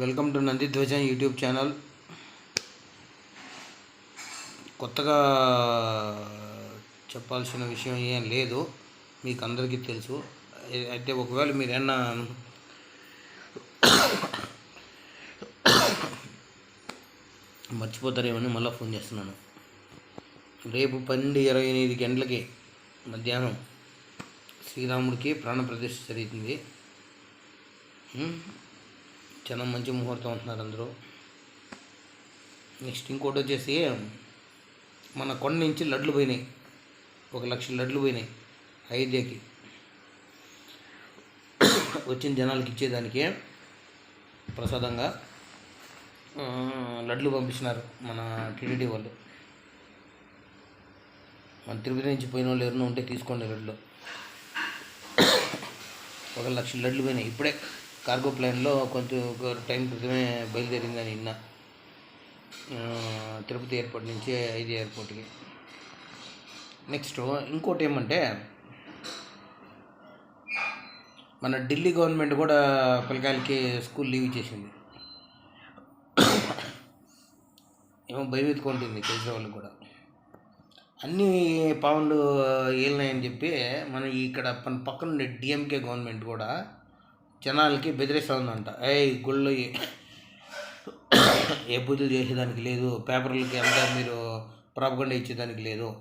Welcome to Nandi ధ్వజం YouTube channel. కొత్తగా చెప్పాల్సిన విషయం ఏం లేదు మీకు అందరికీ తెలుసు. అయితే ఒకవేళ మీరేమన్నా మర్చిపోతారేమని మళ్ళీ ఫోన్ చేస్తున్నాను. రేపు పన్నెండు ఇరవై ఎనిమిది గంటలకి మధ్యాహ్నం శ్రీరాముడికి ప్రాణప్రతిష్ఠ జరుగుతుంది. ఉం? చాలా మంచి ముహూర్తం అంటున్నారు అందరూ. నెక్స్ట్ ఇంకోటి వచ్చేసి మన కొండ నుంచి లడ్లు పోయినాయి. ఒక లక్ష లడ్లు పోయినాయి అయోధ్యకి. వచ్చిన జనాలకి ఇచ్చేదానికి ప్రసాదంగా లడ్లు పంపించినారు మన టీడీడీ వాళ్ళు. మన తిరుపతి నుంచి పోయిన వాళ్ళు ఎవరైనా ఉంటే తీసుకోండి లడ్లు. ఒక లక్ష లడ్లు పోయినాయి ఇప్పుడే. కార్గో ప్లాన్లో కొంచెం ఒక టైం క్రితమే బయలుదేరిందని నిన్న తిరుపతి ఎయిర్పోర్ట్ నుంచి ఐదు ఎయిర్పోర్ట్కి. నెక్స్ట్ ఇంకోటి ఏమంటే మన ఢిల్లీ గవర్నమెంట్ కూడా పిల్లకాయలకి స్కూల్ లీవ్ ఇచ్చేసింది. ఏమో భయం ఎత్తుకుంటుంది కేజ్రీవాల్ కూడా. అన్ని పావులు ఏలినాయని చెప్పి మనం ఇక్కడ మన పక్కన ఉండే డిఎంకే గవర్నమెంట్ కూడా జనాలకి బెదిరిస్తూ ఉందంట ఏ గుళ్ళు ఏ- పూజలు చేసేదానికి లేదు పేపర్లకి ఎంత మీరు ప్రాపగండ ఇచ్చేదానికి లేదు.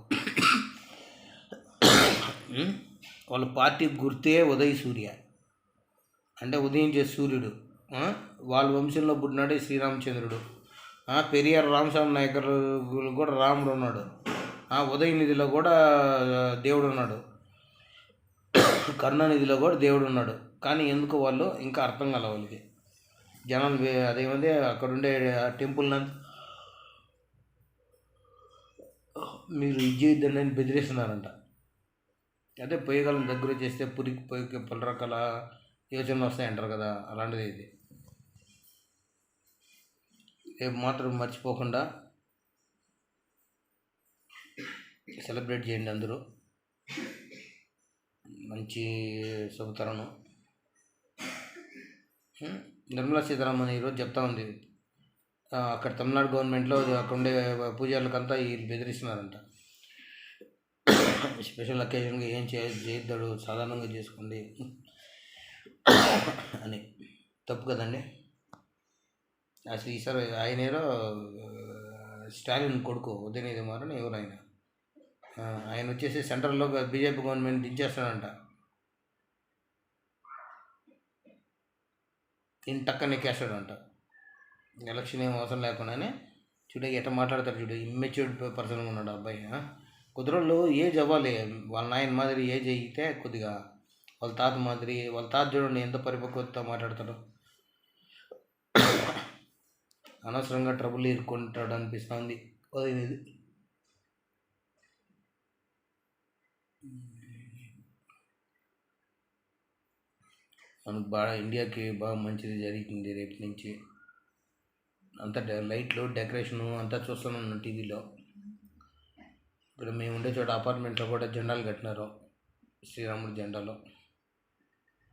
వాళ్ళ పార్టీ గుర్తే ఉదయ సూర్య. అంటే ఉదయించే సూర్యుడు. వాళ్ళ వంశంలో పుట్టినాడే శ్రీరామచంద్రుడు. పెరియార్ రామస్వామి నాయకర్ కూడా రాముడు ఉన్నాడు. ఉదయనిధిలో కూడా దేవుడు ఉన్నాడు. కరుణానిధిలో కూడా దేవుడు ఉన్నాడు. కానీ ఎందుకు వాళ్ళు ఇంకా అర్థం కాల వాళ్ళకి. జనాలు అదేమంటే అక్కడ ఉండే టెంపుల్ మీరు ఇది చేయొద్దని అని బెదిరిస్తున్నారంట. అదే పొయ్యగలం దగ్గర చేస్తే పురికి పొయ్యికి పలు రకాల యోచనలు వస్తాయంటారు కదా అలాంటిది ఇది. రేపు మాత్రం మర్చిపోకుండా సెలబ్రేట్ చేయండి అందరూ. మంచి శుభతరణం. నిర్మలా సీతారామన్ ఈరోజు చెప్తా ఉంది. అక్కడ తమిళనాడు గవర్నమెంట్లో అక్కడ ఉండే పూజార్లకంతా ఈ బెదిరిస్తున్నారంట. స్పెషల్ అకేషన్గా ఏం చేయ చేయొద్దాడు సాధారణంగా చేసుకోండి. అని. తప్పు కదండి. అసలు ఈసారి ఆయన ఏదో స్టాలిన్ కొడుకు ఉదయనిధి మారని ఎవరు ఆయన ఆయన వచ్చేసి సెంట్రల్లో బీజేపీ గవర్నమెంట్ దించేస్తాడంట ఈయన టక్క అంట. ఎలక్షన్ ఏం అవసరం లేకుండానే చూడ ఎట్ట మాట్లాడతాడు చూడు. ఇమ్మెచ్యూర్డ్ పర్సన్ ఉన్నాడు అబ్బాయి ఆ? కొద్ది రోజులు ఏజ్ అవ్వాలి. వాళ్ళ నాయన మాదిరి ఏజ్ అయితే కొద్దిగా వాళ్ళ తాత మాదిరి వాళ్ళ తాత చూడండి ఎంత పరిపక్వత మాట్లాడతాడు. అనవసరంగా ట్రబుల్ ఇరుక్కుంటాడు అనిపిస్తుంది ఇది. మనకు బాగా ఇండియాకి బాగా మంచిది జరుగుతుంది రేపు నుంచి. అంతా డె- లైట్లు డెకరేషను అంతా చూస్తున్నాను టీవీలో. ఇక్కడ మేము ఉండే చోట అపార్ట్మెంట్లో కూడా జెండాలు కట్టినారు. శ్రీరాముడి జెండాలో.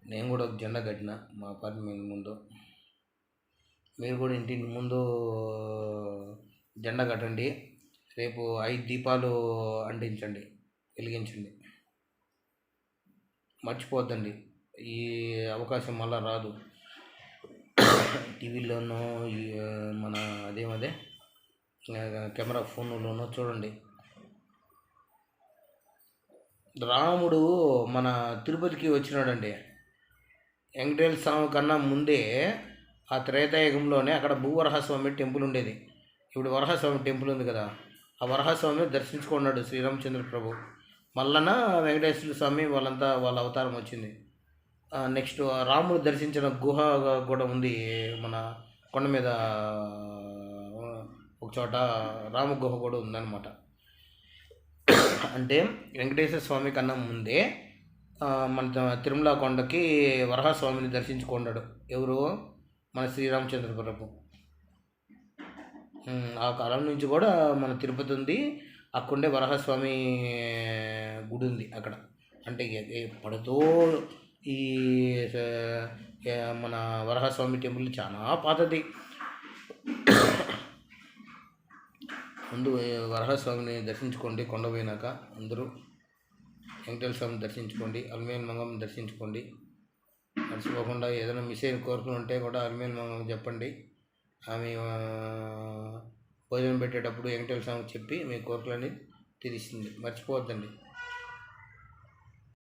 నేను కూడా ఒక జెండా కట్టిన మా అపార్ట్మెంట్ ముందు. మీరు కూడా ఇంటి ముందు జెండా కట్టండి. రేపు ఐదు దీపాలు అంటించండి వెలిగించండి. మర్చిపోద్దండి ఈ అవకాశం మళ్ళా రాదు. టీవీలోనూ మన అదేమదే కెమెరా ఫోన్లోనూ చూడండి. రాముడు మన తిరుపతికి వచ్చినాడండి. వెంకటేశ్వర స్వామి కన్నా ముందే ఆ త్రేతాయుగంలోనే అక్కడ భూవరహస్వామి టెంపుల్ ఉండేది. ఇప్పుడు వరహస్వామి టెంపుల్ ఉంది కదా ఆ వరహస్వామిని దర్శించుకున్నాడు శ్రీరామచంద్ర ప్రభు. మల్లన వెంకటేశ్వర స్వామి వాళ్ళంతా వాళ్ళ అవతారం వచ్చింది. నెక్స్ట్ రాముడు దర్శించిన గుహ కూడా ఉంది మన కొండ మీద ఒక చోట రామ గుహ కూడా ఉందన్నమాట. అంటే వెంకటేశ్వర స్వామి కన్నా ముందే మన తిరుమల కొండకి వరహస్వామిని దర్శించుకున్నాడు. ఎవరు? మన శ్రీరామచంద్ర ప్రభు. ఆ కాలం నుంచి కూడా మన తిరుపతి ఉంది. అక్కడే వరహస్వామి గుడి ఉంది అక్కడ. అంటే పడుతూ ఈ మన వరహస్వామి టెంపుల్ చాలా పాతది. ముందు వరహస్వామిని దర్శించుకోండి కొండ పోయినాక అందరూ. వెంకటేశ్వర స్వామిని దర్శించుకోండి అల్మేల్ మంగం దర్శించుకోండి. మర్చిపోకుండా ఏదైనా మిస్ అయిన కోరికలు ఉంటే కూడా అల్మేల్ మంగం చెప్పండి. ఆమె భోజనం పెట్టేటప్పుడు వెంకటేశ్వర స్వామికి చెప్పి మీ కోరికలని తీరుస్తుంది. మర్చిపోవద్దండి.